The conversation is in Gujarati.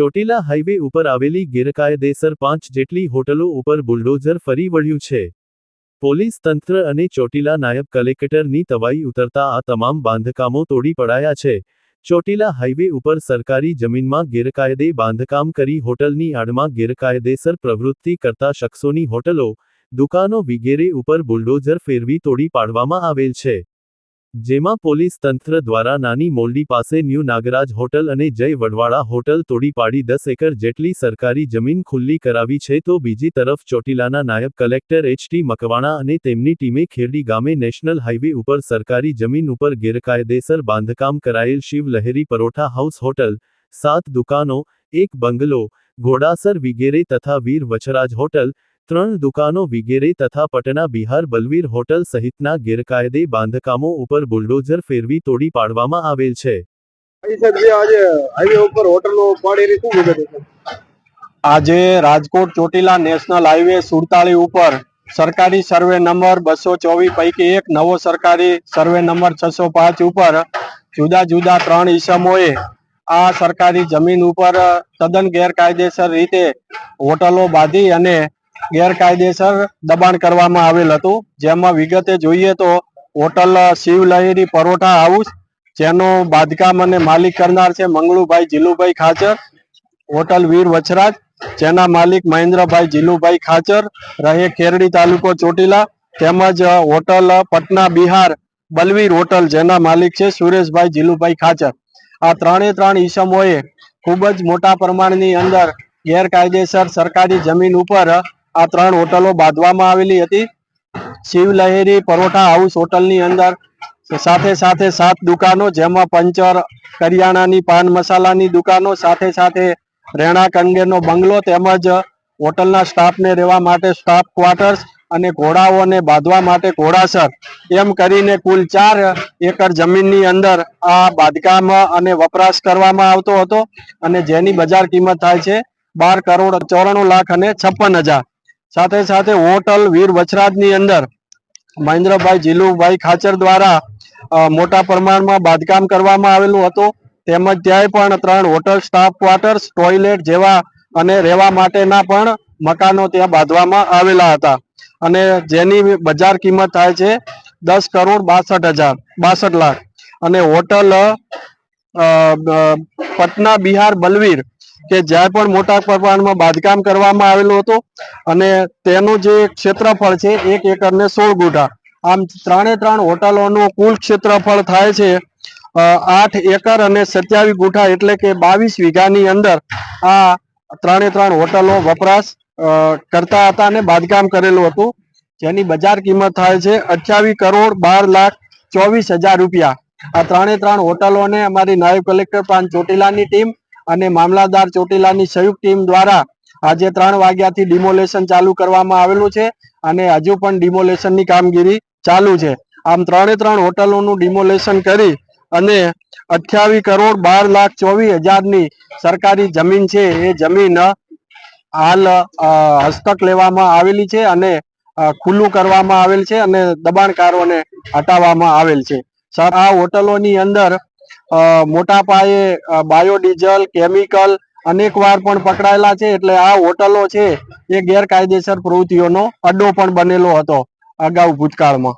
ચોટીલા હાઈવે ઉપર આવેલી ગેરકાયદેસર પાંચ જેટલી હોટલો ઉપર બુલડોઝર ફરી વળ્યું છે. પોલીસ તંત્ર અને ચોટીલા નાયબ કલેક્ટરની તવાઈ ઉતરતા આ તમામ બાંધકામો તોડી પડાયા છે. ચોટીલા હાઈવે ઉપર સરકારી જમીનમાં ગેરકાયદે બાંધકામ કરી હોટલની આડમાં ગેરકાયદેસર પ્રવૃત્તિ કરતા શખ્સોની હોટલો, દુકાનો વિગેરે ઉપર બુલડોઝર ફેરવી તોડી પાડવામાં આવેલ છે. જેમાં પોલીસ તંત્ર દ્વારા નાની મોલડી પાસે ન્યૂ નાગરાજ હોટલ અને જય વડવાળા હોટલ તોડી પાડી દસ એકર જેટલી સરકારી જમીન ખુલ્લી કરાવી છે તો બીજી તરફ ચોટીલાના નાયબ કલેક્ટર એચ ટી મકવાણા અને તેમની ટીમે ખેરડી ગામે નેશનલ હાઇવે ઉપર સરકારી જમીન ઉપર ગેરકાયદેસર બાંધકામ કરાયેલ શિવ લહેરી પરોઠા હાઉસ હોટલ, સાત દુકાનો, એક બંગલો, ઘોડાસર વિગેરે તથા વીર વછરાજ હોટલ ત્રણ દુકાનો વિગેરે તથા પટના બિહાર બલવીર હોટલ સહિતના ગેરકાયદે બાંધકામો ઉપર બુલડોઝર ફેરવી તોડી પાડવામાં આવેલ છે. ભાઈ સાહેબ જે આજે હાઈવે ઉપર હોટલો પાડી રહી શું વિગત છે? આજે રાજકોટ ચોટીલા નેશનલ હાઈવે સુડતાળી ઉપર સરકારી સર્વે નંબર બસો ચોવીસ પૈકી એક નવો સરકારી સર્વે નંબર છસો પાંચ ઉપર જુદા જુદા ત્રણ ઈસમોએ આ સરકારી જમીન ઉપર તદ્દન ગેરકાયદેસર રીતે હોટલો બાંધી અને ગેરકાયદેસર દબાણ કરવામાં આવેલ હતું. જેમાં વિગતે જોઈએ તો હોટલ શિવ લહેરી પરોઠા હાઉસ, જેનું બાંધકામ અને માલિક કરનાર છે મંગળુભાઈ જીલુભાઈ ખાચર, હોટલ વીર વછરાજ, જેના માલિક મહેન્દ્રભાઈ જીલુભાઈ ખાચર, રહે ખેરડી તાલુકો ચોટીલા, તેમજ હોટલ પટના બિહાર બલવીર હોટલ, જેના માલિક છે સુરેશભાઈ જીલુભાઈ ખાચર. આ ત્રણે ત્રણ ઈસમોએ ખૂબ જ મોટા પ્રમાણની અંદર ગેરકાયદેસર સરકારી જમીન ઉપર આ ત્રણ હોટલો બાંધવામાં આવેલી હતી. શિવલહેરી પરોઠા હાઉસ હોટલની અંદર સાથે સાથે સાત દુકાનો, જેમાં પંચર, કરિયાણાની પાન મસાલાની દુકાનો, સાથે સાથે રહેણાંક અંગેનો બંગલો તેમજ હોટલના સ્ટાફને રહેવા માટે સ્ટાફ ક્વાર્ટર્સ અને ઘોડાઓને બાંધવા માટે ઘોડાસર. એમ કરીને કુલ ચાર એકર જમીનની અંદર આ બાંધકામ અને વપરાશ કરવામાં આવતો હતો અને જેની બજાર કિંમત થાય છે બાર કરોડ ચોરાણું લાખ અને છપ્પન હજાર. સાથે સાથે હોટલ વીર વચરાજની અંદર મહેન્દ્રભાઈ જીલુભાઈ ખાચર દ્વારા મોટા પ્રમાણમાં બાંધકામ કરવામાં આવેલું હતું. તેમજ ત્યાંય પણ ત્રણ હોટલ સ્ટાફ ક્વાર્ટર્સ, ટોયલેટ જેવા અને રહેવા માટેના પણ મકાનો ત્યાં બાંધવામાં આવેલા હતા. અને જેની બજાર કિંમત થાય છે દસ કરોડ બાસઠ હજાર, બાસઠ લાખ. અને હોટલ પટના બિહાર બલવીર કે જ્યાં પણ મોટા પ્રમાણમાં બાંધકામ કરવામાં આવેલું હતું અને તેનું જે ક્ષેત્રફળ છે એક એકર ને સોળ ગુઠા. આમ ત્રણે ત્રણ હોટલોનું કુલ ક્ષેત્રફળ થાય છે આઠ એકર અને સત્યાવીસ ગુઠા એટલે કે બાવીસ વીઘાની અંદર આ ત્રણે ત્રણ હોટલો વપરાશ કરતા હતા અને બાંધકામ કરેલું હતું. જેની બજાર કિંમત થાય છે અઠ્યાવીસ કરોડ બાર લાખ ચોવીસ હજાર રૂપિયા. આ ત્રણે ત્રણ હોટલોને અમારી નાયબ કલેક્ટર પ્રાંત ચોટીલાની ટીમ અને મામલાદાર ચોટીલાની સંયુક્ત ટીમ દ્વારા આજે ત્રણ વાગ્યાથી ડિમોલેશન ચાલુ કરવામાં આવેલું છે અને હજુ પણ ડિમોલેશનની કામગીરી ચાલુ છે. આમ ત્રણે ત્રણ હોટલોનું ડિમોલેશન કરી અને અઠ્યાવીસ કરોડ બાર લાખ ચોવીસ હજારની સરકારી જમીન છે, એ જમીન હાલ હસ્તક લેવામાં આવેલી છે અને ખુલ્લું કરવામાં આવેલ છે અને દબાણકારોને હટાવવામાં આવેલ છે. સર આ હોટલોની અંદર મોટા પાયે બાયોડીઝલ, કેમિકલ અનેકવાર પણ પકડાયેલા છે. એટલે આ હોટલો છે એ ગેરકાયદેસર પ્રવૃત્તિઓનો અડ્ડો પણ બનેલો હતો અગાઉ ભૂતકાળમાં.